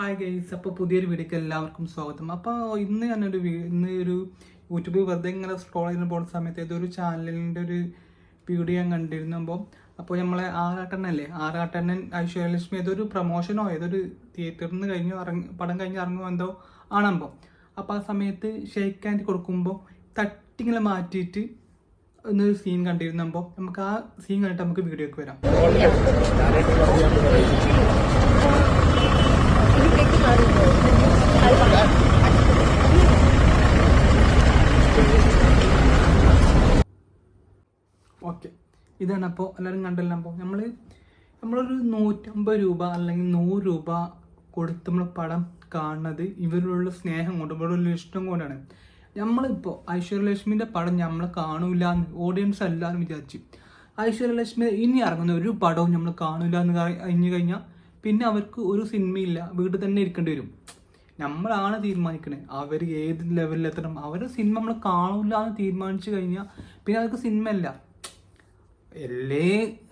Hi guys അപ്പോൾ പുതിയൊരു വീഡിയോക്ക് എല്ലാവർക്കും സ്വാഗതം. അപ്പോൾ ഇന്ന് ഞാനൊരു ഇന്ന് ഒരു യൂട്യൂബിൽ വെറുതെ ഇങ്ങനെ സ്ക്രോൾ ചെയ്യുന്ന പോകുന്ന സമയത്ത് ഏതൊരു ചാനലിന്റെ ഒരു വീഡിയോ ഞാൻ കണ്ടിരുന്നു. അപ്പോൾ അപ്പോൾ നമ്മളെ ആറാട്ടണ്ണല്ലേ? ആറാട്ടണ്ണൻ ഐശ്വര്യലക്ഷ്മി ഏതൊരു പ്രൊമോഷനോ ഏതൊരു തിയേറ്ററിൽ നിന്ന് കഴിഞ്ഞു ഇറങ്ങി പടം കഴിഞ്ഞ് ഇറങ്ങുമോ എന്തോ ആണമ്പോൾ അപ്പോൾ ആ സമയത്ത് ഷേക്ക് ഹാൻഡ് കൊടുക്കുമ്പോൾ തട്ടിങ്ങനെ മാറ്റിയിട്ട് എന്നൊരു സീൻ കണ്ടിരുന്നപ്പോൾ നമുക്ക് ആ സീൻ കണ്ടിട്ട് നമുക്ക് വീഡിയോക്ക് വരാം. ഇതാണ് അപ്പോൾ എല്ലാവരും കണ്ടല്ലോ അപ്പോൾ നമ്മൾ നമ്മളൊരു നൂറ്റമ്പത് രൂപ അല്ലെങ്കിൽ നൂറ് രൂപ കൊടുത്ത് നമ്മൾ പടം കാണുന്നത് ഇവരുള്ള സ്നേഹം കൊണ്ട് ഇവരുള്ള ഇഷ്ടം കൊണ്ടാണ്. നമ്മളിപ്പോൾ ഐശ്വര്യലക്ഷ്മിന്റെ പടം നമ്മൾ കാണൂല എന്ന് ഓഡിയൻസ് എല്ലാവരും വിചാരിച്ചു ഐശ്വര്യലക്ഷ്മി ഇനി ഇറങ്ങുന്ന ഒരു പടവും നമ്മൾ കാണൂല എന്ന് കഴിഞ്ഞു കഴിഞ്ഞാൽ പിന്നെ അവർക്ക് ഒരു സിനിമയില്ല വീട്ടിൽ തന്നെ ഇരിക്കേണ്ടി വരും. നമ്മളാണ് തീരുമാനിക്കണേ. അവർ ഏത് ലെവലിലെത്തണം അവരുടെ സിനിമ നമ്മൾ കാണൂല എന്ന് തീരുമാനിച്ചു കഴിഞ്ഞാൽ പിന്നെ അവർക്ക് സിനിമ അല്ല എല്ലേ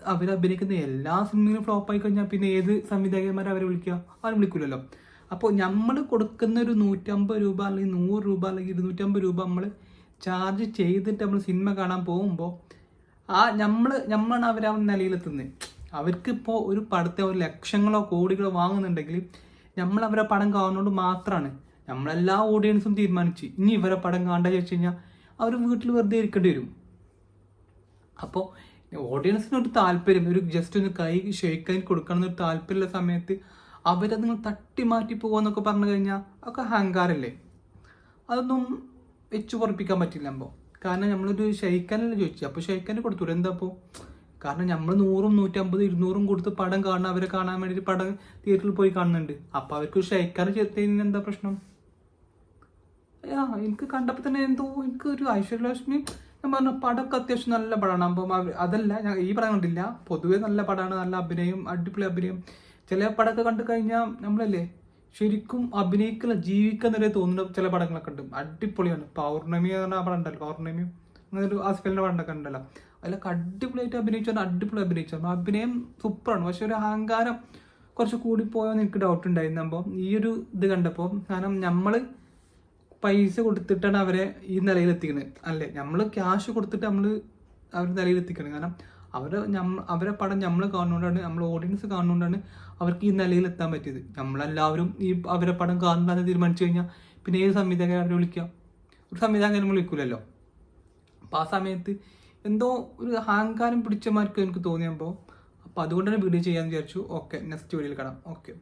അവർ അഭിനയിക്കുന്ന എല്ലാ സിനിമയിലും ഫ്ലോപ്പ് ആയി കഴിഞ്ഞാൽ പിന്നെ ഏത് സംവിധായകന്മാരെ അവരെ വിളിക്കുക ആരും വിളിക്കില്ലല്ലോ അപ്പോൾ നമ്മൾ കൊടുക്കുന്ന ഒരു നൂറ്റമ്പത് രൂപ അല്ലെങ്കിൽ നൂറ് രൂപ അല്ലെങ്കിൽ ഇരുന്നൂറ്റമ്പത് രൂപ നമ്മൾ ചാർജ് ചെയ്തിട്ട് നമ്മൾ സിനിമ കാണാൻ പോകുമ്പോൾ ആ നമ്മൾ നമ്മളാണ് അവർ ആ നിലയിലെത്തുന്നത് അവർക്കിപ്പോൾ ഒരു പടത്തെ ഒരു ലക്ഷങ്ങളോ കോടികളോ വാങ്ങുന്നുണ്ടെങ്കിൽ നമ്മൾ അവരെ പടം കാണുന്നതുകൊണ്ട് മാത്രമാണ് നമ്മളെല്ലാ ഓഡിയൻസും തീരുമാനിച്ച്. ഇനി ഇവരെ പടം കാണാൻ ചോദിച്ചു കഴിഞ്ഞാൽ അവർ വീട്ടിൽ വെറുതെ ഇരിക്കേണ്ടി വരും. അപ്പോൾ ഓഡിയൻസിന് ഒരു താല്പര്യം ഒരു ജസ്റ്റ് ഒന്ന് കൈ ഷെയ്ക്കാൻ കൊടുക്കണം എന്നൊരു താല്പര്യമുള്ള സമയത്ത് അവരത് നിങ്ങൾ തട്ടി മാറ്റി പോകുമെന്നൊക്കെ പറഞ്ഞു കഴിഞ്ഞാൽ ഒക്കെ അഹങ്കാരല്ലേ? അതൊന്നും വെച്ച് ഉറപ്പിക്കാൻ പറ്റില്ല അപ്പോൾ കാരണം നമ്മളൊരു ഷെയ്ക്കാനല്ലേ ചോദിച്ചു. അപ്പോൾ ഷെയ്ക്കാനെ കൊടുത്തു എന്താ അപ്പോൾ കാരണം നമ്മൾ നൂറും നൂറ്റമ്പത് ഇരുന്നൂറും കൊടുത്ത് പടം കാണാൻ അവരെ കാണാൻ വേണ്ടിയിട്ട് പടം തിയേറ്ററിൽ പോയി കാണുന്നുണ്ട്. അപ്പോൾ അവർക്ക് ഷെയ്ക്കാൻ ചേർത്തതിന് എന്താ പ്രശ്നം? ആ എനിക്ക് കണ്ടപ്പോൾ തന്നെ എന്തോ എനിക്ക് ഒരു ഐശ്വര്യലക്ഷ്മി ഞാൻ പറഞ്ഞ പടമൊക്കെ അത്യാവശ്യം നല്ല പടമാണ് അപ്പം അതല്ല ഞാൻ ഈ പടം കണ്ടില്ല പൊതുവേ നല്ല പടമാണ് നല്ല അഭിനയം അടിപൊളി അഭിനയം. ചില പടമൊക്കെ കണ്ടു കഴിഞ്ഞാൽ നമ്മളല്ലേ ശരിക്കും അഭിനയിക്കുന്ന ജീവിക്കുന്നവരെ തോന്നുന്ന ചില പടങ്ങളൊക്കെ ഉണ്ട്. അടിപൊളിയാണ്. പൗർണമി എന്ന് പറഞ്ഞ പടം ഉണ്ടല്ലോ. പൗർണമിയും അങ്ങനെ ഒരു ആസ്ഫലിന്റെ പടമൊക്കെ ഉണ്ടല്ലോ. അതിലൊക്കെ അടിപൊളിയായിട്ട് അഭിനയിച്ചു അടിപൊളി അഭിനയിച്ചു അഭിനയം സൂപ്പറാണ്. പക്ഷെ ഒരു അഹങ്കാരം കുറച്ച് കൂടിപ്പോയോന്ന് എനിക്ക് ഡൗട്ട് ഉണ്ടായിരുന്നു. അപ്പം ഈ ഒരു ഇത് കണ്ടപ്പോൾ കാരണം നമ്മൾ പൈസ കൊടുത്തിട്ടാണ് അവരെ ഈ നിലയിൽ എത്തിക്കുന്നത് അല്ലേ? നമ്മൾ ക്യാഷ് കൊടുത്തിട്ട് നമ്മൾ അവരുടെ നിലയിൽ എത്തിക്കണം കാരണം അവരെ അവരെ പടം നമ്മൾ കാണുന്നതുകൊണ്ടാണ് നമ്മൾ ഓഡിയൻസ് കാണുന്നതുകൊണ്ടാണ് അവർക്ക് ഈ നിലയിൽ എത്താൻ പറ്റിയത്. നമ്മളെല്ലാവരും ഈ അവരെ പടം കാണുന്നതെന്ന് തീരുമാനിച്ചു കഴിഞ്ഞാൽ പിന്നെ ഏത് സംവിധായകൻ അവരെ വിളിക്കാം? ഒരു സംവിധായകൻ നമ്മൾ വിളിക്കൂലല്ലോ. അപ്പോൾ ആ സമയത്ത് എന്തോ ഒരു അഹങ്കാരം പിടിച്ചമാർക്ക് എനിക്ക് തോന്നിയപ്പോൾ അപ്പോൾ അതുകൊണ്ടാണ് വീഡിയോ ചെയ്യാമെന്ന് വിചാരിച്ചു. ഓക്കെ നെക്സ്റ്റ് വീഡിയോയിൽ കാണാം. ഓക്കെ